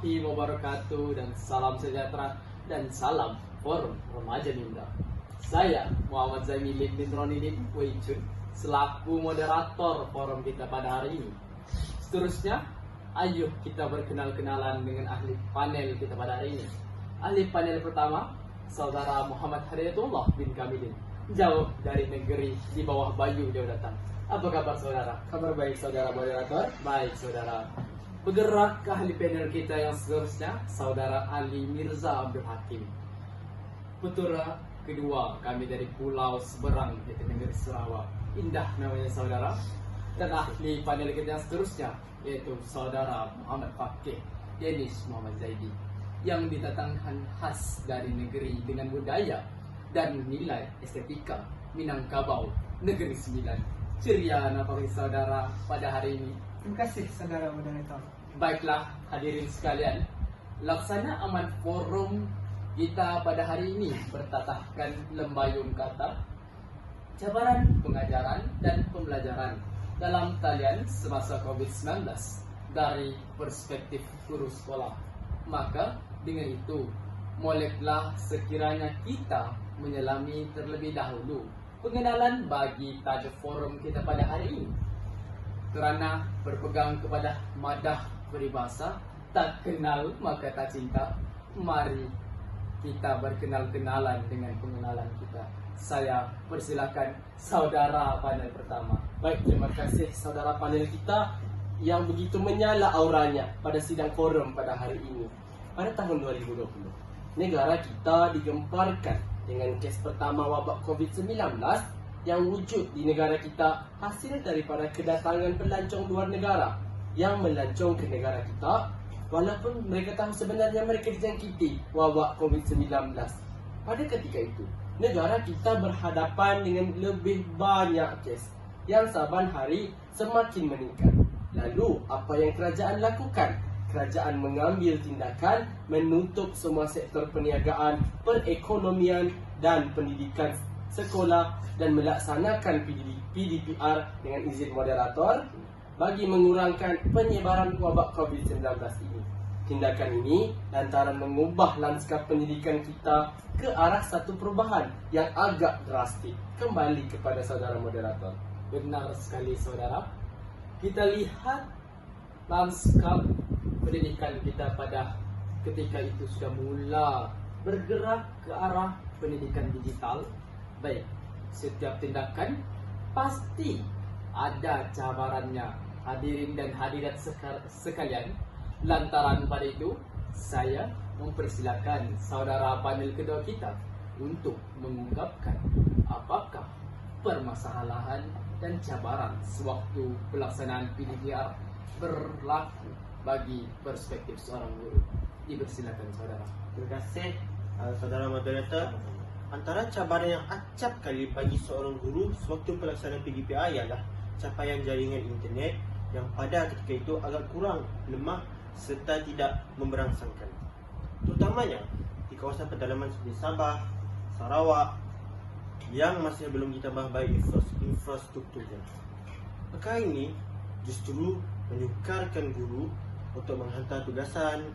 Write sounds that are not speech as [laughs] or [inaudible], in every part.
Warahmatullahi wabarakatuh dan salam sejahtera dan salam Forum Remaja Mindra. Saya Muhammad Zaimilin bin Ronidin Weicun selaku moderator forum kita pada hari ini. Seterusnya, ayo kita berkenal-kenalan dengan ahli panel kita pada hari ini. Ahli panel pertama, Saudara Muhammad Hidayatullah bin Kamilin. Jauh dari negeri di bawah Bayu jauh datang. Apa kabar saudara? Kabar baik saudara moderator. Baik saudara. Bergerak ke ahli panel kita yang seterusnya, Saudara Ali Mirza Abdul Hakim. Putra kedua kami dari Pulau Seberang, yaitu negeri Sarawak. Indah namanya saudara. Dan ahli panel kita yang seterusnya, yaitu Saudara Muhammad Fakih Denis Muhammad Zaidi. Yang didatangkan khas dari negeri dengan budaya dan nilai estetika Minangkabau, Negeri Sembilan. Ceria nampaknya saudara pada hari ini. Terima kasih saudara moderator. Baiklah hadirin sekalian, laksana aman forum kita pada hari ini bertatahkan lembayung kata cabaran pengajaran dan pembelajaran dalam talian semasa COVID-19 dari perspektif guru sekolah. Maka dengan itu, moleklah sekiranya kita menyelami terlebih dahulu pengenalan bagi tajuk forum kita pada hari ini. Kerana berpegang kepada madah peribahasa, tak kenal maka tak cinta. Mari kita berkenal-kenalan dengan pengenalan kita. Saya persilakan saudara panel pertama. Baik, terima kasih saudara panel kita yang begitu menyala auranya pada sidang forum pada hari ini. Pada tahun 2020, negara kita digemparkan dengan kes pertama wabak COVID-19 yang wujud di negara kita hasil daripada kedatangan pelancong luar negara yang melancong ke negara kita walaupun mereka tahu sebenarnya mereka dijangkiti wabak COVID-19. Pada ketika itu, negara kita berhadapan dengan lebih banyak kes yang saban hari semakin meningkat. Lalu, apa yang kerajaan lakukan? Kerajaan mengambil tindakan menutup semua sektor perniagaan, perekonomian dan pendidikan sekolah dan melaksanakan PDPR dengan izin moderator bagi mengurangkan penyebaran wabak COVID-19 ini. Tindakan ini lantaran mengubah lanskap pendidikan kita ke arah satu perubahan yang agak drastik. Kembali kepada saudara moderator. Benar sekali saudara. Kita lihat lanskap pendidikan kita pada ketika itu sudah mula bergerak ke arah pendidikan digital. Baik, setiap tindakan pasti ada cabarannya. Hadirin dan hadirat sekalian, lantaran pada itu saya mempersilakan saudara panel kedua kita untuk mengungkapkan apakah permasalahan dan cabaran sewaktu pelaksanaan PDPR berlaku bagi perspektif seorang guru. Dipersilakan saudara. Terima kasih uh, saudara moderator. Antara cabaran yang acap kali bagi seorang guru sewaktu pelaksanaan PDPI ialah capaian jaringan internet yang pada ketika itu agak kurang lemah serta tidak memberangsangkan. Terutamanya di kawasan pedalaman seperti Sabah, Sarawak yang masih belum ditambah baik infrastrukturnya. Perkara ini justru menyukarkan guru untuk menghantar tugasan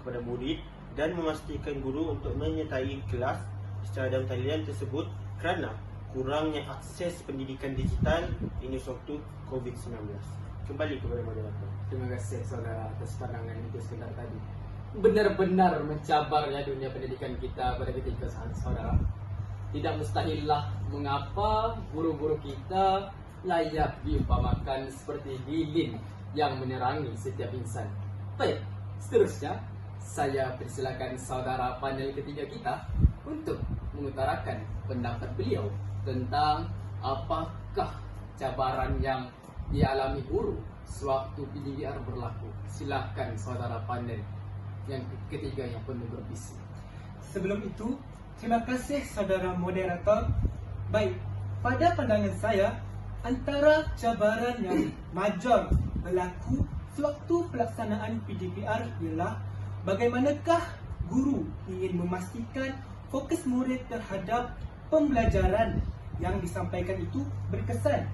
kepada murid dan memastikan guru untuk menyertai kelas secara dalam talian tersebut kerana kurangnya akses pendidikan digital ini suatu COVID-19. Kembali kepada moderator. Terima kasih saudara atas pandangan itu sebentar tadi. Benar-benar mencabarnya dunia pendidikan kita pada ketika saat saudara. Tidak mustahillah mengapa guru-guru kita layak diumpamakan seperti lilin yang menerangi setiap insan. Baik, seterusnya saya persilakan saudara panel ketiga kita untuk mengutarakan pendapat beliau tentang apakah cabaran yang dialami guru sewaktu PDDR berlaku. Silakan saudara panel yang ketiga yang penuh berbisi. Sebelum itu, terima kasih saudara moderator. Baik, pada pandangan saya, antara cabaran yang major berlaku sewaktu pelaksanaan PDPR ialah bagaimanakah guru ingin memastikan fokus murid terhadap pembelajaran yang disampaikan itu berkesan.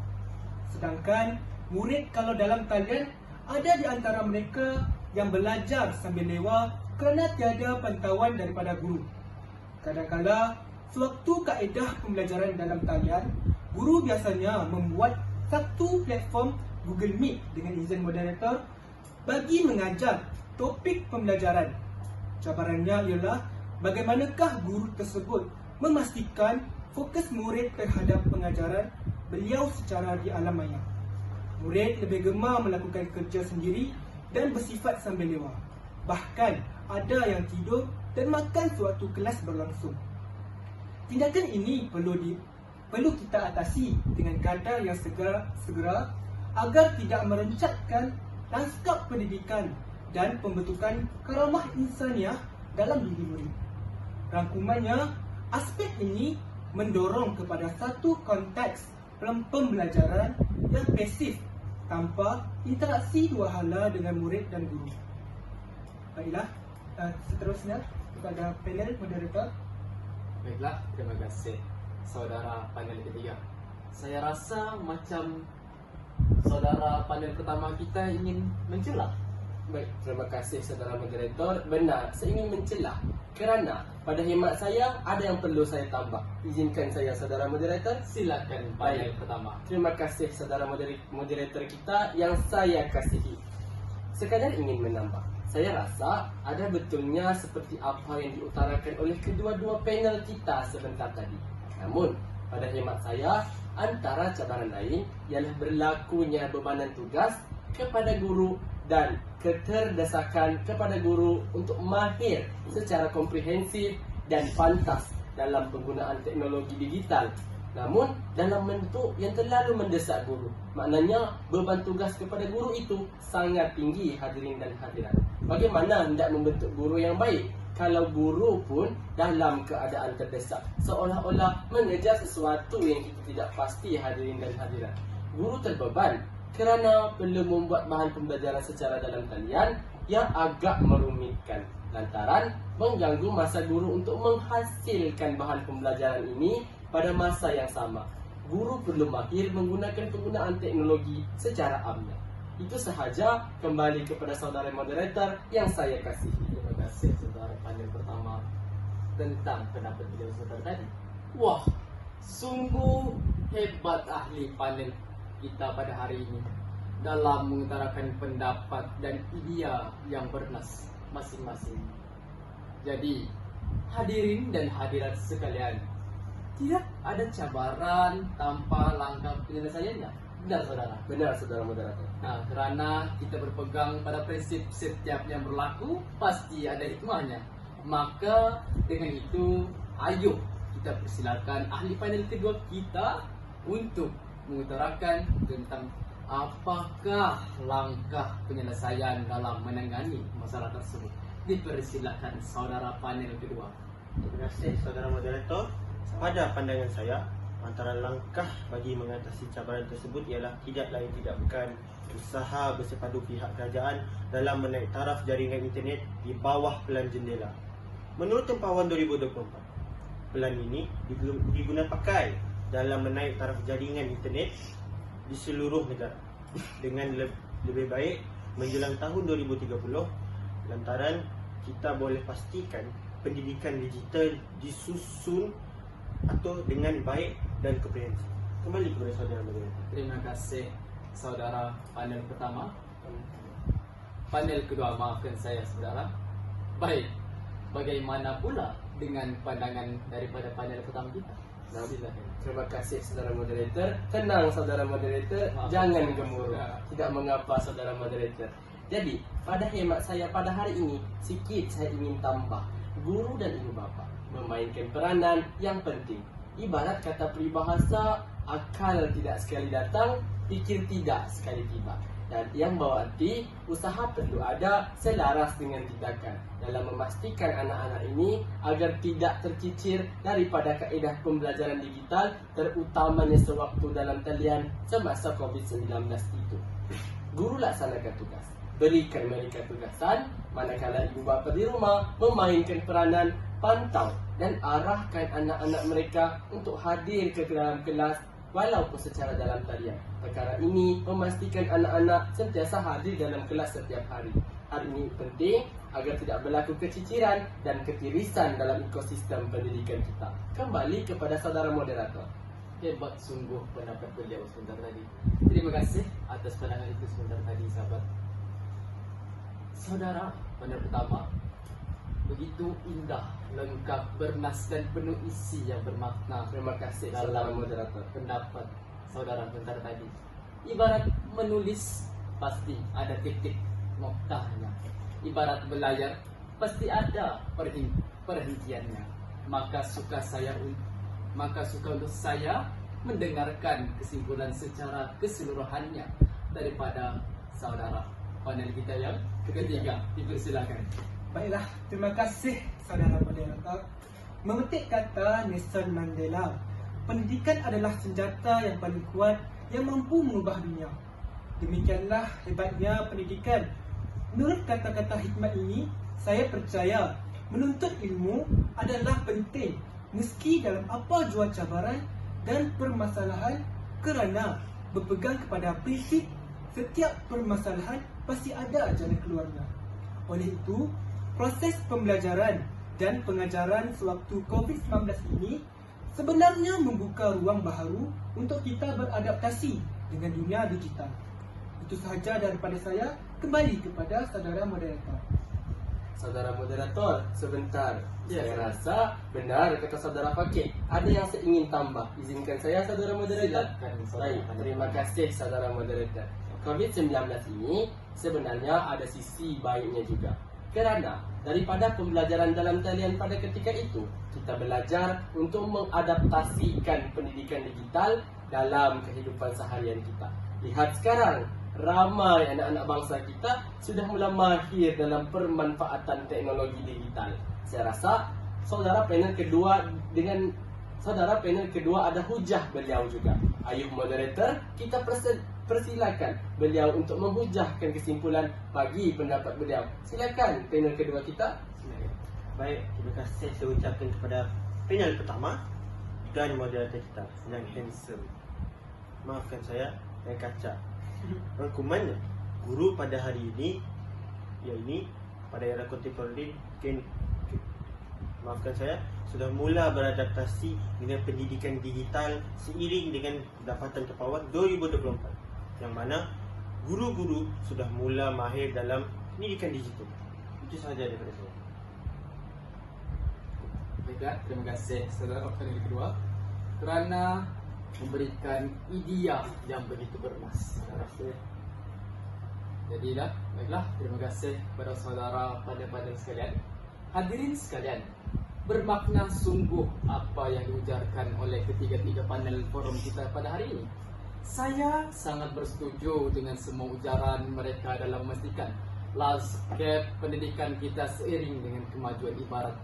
Sedangkan murid kalau dalam talian ada di antara mereka yang belajar sambil lewa kerana tiada pantauan daripada guru. Kadang-kala, sewaktu kaedah pembelajaran dalam talian, guru biasanya membuat satu platform Google Meet dengan izin moderator bagi mengajar topik pembelajaran. Cabarannya ialah bagaimanakah guru tersebut memastikan fokus murid terhadap pengajaran beliau secara di alam maya. Murid lebih gemar melakukan kerja sendiri dan bersifat sambil lewa. Bahkan ada yang tidur dan makan sewaktu kelas berlangsung. Tindakan ini perlu di perlu kita atasi dengan kadar yang segera segera agar tidak merencatkan lanskap pendidikan dan pembentukan karamah insaniah dalam diri murid. Rangkumannya, aspek ini mendorong kepada satu konteks pem- pembelajaran yang pasif tanpa interaksi dua hala dengan murid dan guru. Baiklah, seterusnya kepada panel moderator. Baiklah, terima kasih saudara panel ketiga. Saya rasa macam saudara panel pertama kita ingin mencela. Baik, terima kasih saudara moderator. Benar, saya ingin mencelah kerana pada hemat saya ada yang perlu saya tambah. Izinkan saya saudara moderator. Silakan panel pertama. Terima kasih saudara moderator kita yang saya kasihi. Sekadar ingin menambah. Saya rasa ada betulnya seperti apa yang diutarakan oleh kedua-dua panel kita sebentar tadi. Namun, pada hemat saya, antara cabaran lain ialah berlakunya bebanan tugas kepada guru dan keterdesakan kepada guru untuk mahir secara komprehensif dan pantas dalam penggunaan teknologi digital Namun dalam bentuk yang terlalu mendesak guru. Maknanya beban tugas kepada guru itu sangat tinggi hadirin dan hadirat. Bagaimana hendak membentuk guru yang baik? Kalau guru pun dalam keadaan terdesak Seolah-olah mengejar sesuatu yang kita tidak pasti hadirin dan hadirat. Guru terbeban kerana perlu membuat bahan pembelajaran secara dalam talian yang agak merumitkan. Lantaran mengganggu masa guru untuk menghasilkan bahan pembelajaran ini pada masa yang sama. Guru perlu mahir menggunakan penggunaan teknologi secara amnya. Itu sahaja kembali kepada saudara moderator yang saya kasihi. Terima kasih saudara panel pertama tentang pendapat beliau saudara tadi. Wah, sungguh hebat ahli panel kita pada hari ini dalam mengutarakan pendapat dan idea yang bernas masing-masing. Jadi, hadirin dan hadirat sekalian, tidak ada cabaran tanpa langkah penyelesaiannya. Benar saudara? Benar saudara moderator. Nah, kerana kita berpegang pada prinsip setiap yang berlaku pasti ada hikmahnya. Maka dengan itu, ayo kita persilakan ahli panel kedua kita untuk mengutarakan tentang apakah langkah penyelesaian dalam menangani masalah tersebut. Dipersilakan saudara panel kedua. Terima kasih saudara moderator. Pada pandangan saya, antara langkah bagi mengatasi cabaran tersebut ialah tidak lain tidak bukan usaha bersepadu pihak kerajaan dalam menaik taraf jaringan internet di bawah pelan jendela. Menurut tempawan 2024, pelan ini digu- diguna pakai dalam menaik taraf jaringan internet di seluruh negara dengan le- lebih baik menjelang tahun 2030 lantaran kita boleh pastikan pendidikan digital disusun atau dengan baik dan komprehensif. Kembali kepada saudara moderator. Terima kasih saudara panel pertama. Panel kedua maafkan saya saudara. Baik, bagaimana pula dengan pandangan daripada panel pertama kita? Silakan. Terima kasih saudara moderator. Tenang saudara moderator, Maaf, jangan gemuruh. Tidak mengapa saudara moderator. Jadi, pada hemat saya pada hari ini, sikit saya ingin tambah. Guru dan ibu bapa memainkan peranan yang penting. Ibarat kata peribahasa, akal tidak sekali datang, fikir tidak sekali tiba. Dan yang bawa arti, usaha perlu ada selaras dengan tindakan dalam memastikan anak-anak ini agar tidak tercicir daripada kaedah pembelajaran digital terutamanya sewaktu dalam talian semasa COVID-19 itu. Guru laksanakan tugas. Berikan mereka tugasan manakala ibu bapa di rumah memainkan peranan pantau dan arahkan anak-anak mereka untuk hadir ke dalam kelas walaupun secara dalam talian. Perkara ini memastikan anak-anak sentiasa hadir dalam kelas setiap hari. Hal ini penting agar tidak berlaku keciciran dan ketirisan dalam ekosistem pendidikan kita. Kembali kepada saudara moderator. Hebat sungguh pendapat beliau sebentar tadi. Terima kasih atas pandangan itu sebentar tadi, sahabat. Saudara, pada pertama, begitu indah, lengkap, bernas dan penuh isi yang bermakna Terima kasih dalam moderator. pendapat saudara sebentar tadi. Ibarat menulis pasti ada titik noktahnya. Ibarat belayar pasti ada perhen- perhentiannya. Maka suka saya maka suka untuk saya mendengarkan kesimpulan secara keseluruhannya daripada saudara panel kita yang ketiga. Dipersilakan. Baiklah, terima kasih saudara moderator. Memetik kata Nelson Mandela, pendidikan adalah senjata yang paling kuat yang mampu mengubah dunia. Demikianlah hebatnya pendidikan. Menurut kata-kata hikmat ini, saya percaya menuntut ilmu adalah penting meski dalam apa jua cabaran dan permasalahan kerana berpegang kepada prinsip setiap permasalahan pasti ada jalan keluarnya. Oleh itu, proses pembelajaran dan pengajaran sewaktu COVID-19 ini sebenarnya membuka ruang baharu untuk kita beradaptasi dengan dunia digital. Itu sahaja daripada saya. Kembali kepada saudara moderator. Saudara moderator, sebentar. Ya, saya rasa benar kata saudara Fakir. Ada yang saya ingin tambah. Izinkan saya saudara moderator. Silakan, saudara. Baik, terima kasih saudara moderator. COVID-19 ini sebenarnya ada sisi baiknya juga. Kerana daripada pembelajaran dalam talian pada ketika itu, kita belajar untuk mengadaptasikan pendidikan digital dalam kehidupan seharian kita. Lihat sekarang, ramai anak-anak bangsa kita sudah mula mahir dalam permanfaatan teknologi digital. Saya rasa saudara panel kedua dengan saudara panel kedua ada hujah beliau juga. Ayuh moderator, kita perse- persilakan beliau untuk menghujahkan kesimpulan bagi pendapat beliau. Silakan panel kedua kita. Silakan. Baik, terima kasih saya ucapkan kepada panel pertama dan moderator kita yang handsome. Maafkan saya yang kaca. [laughs] Rangkumannya, guru pada hari ini, ya ini pada era kontemporer, mungkin maafkan saya, sudah mula beradaptasi dengan pendidikan digital seiring dengan pendapatan terpawat 2024 yang mana guru-guru sudah mula mahir dalam pendidikan digital. Itu sahaja daripada saya. Baiklah, terima kasih saudara panel kedua kerana memberikan idea yang begitu bermas. Jadilah, baiklah, terima kasih kepada saudara pada-pada sekalian. Hadirin sekalian, bermakna sungguh apa yang diujarkan oleh ketiga-tiga panel forum kita pada hari ini. Saya sangat bersetuju dengan semua ujaran mereka dalam memastikan landscape pendidikan kita seiring dengan kemajuan ibarat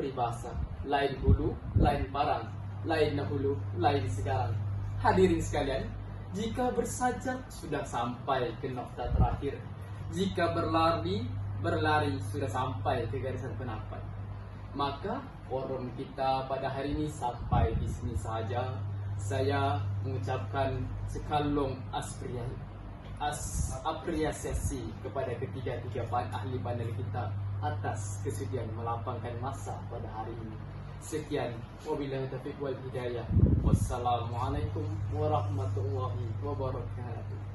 peribahasa lain hulu, lain parang, lain dahulu, lain sekarang. Hadirin sekalian, jika bersajat sudah sampai ke nokta terakhir, jika berlari, berlari sudah sampai ke garisan penapat. Maka forum kita pada hari ini sampai di sini saja. Saya mengucapkan sekalung aspirasi as apresiasi kepada ketiga-tiga pan ahli panel kita atas kesudian melapangkan masa pada hari ini. Sekian, wabillahi taufiq wal hidayah. Wassalamualaikum warahmatullahi wabarakatuh.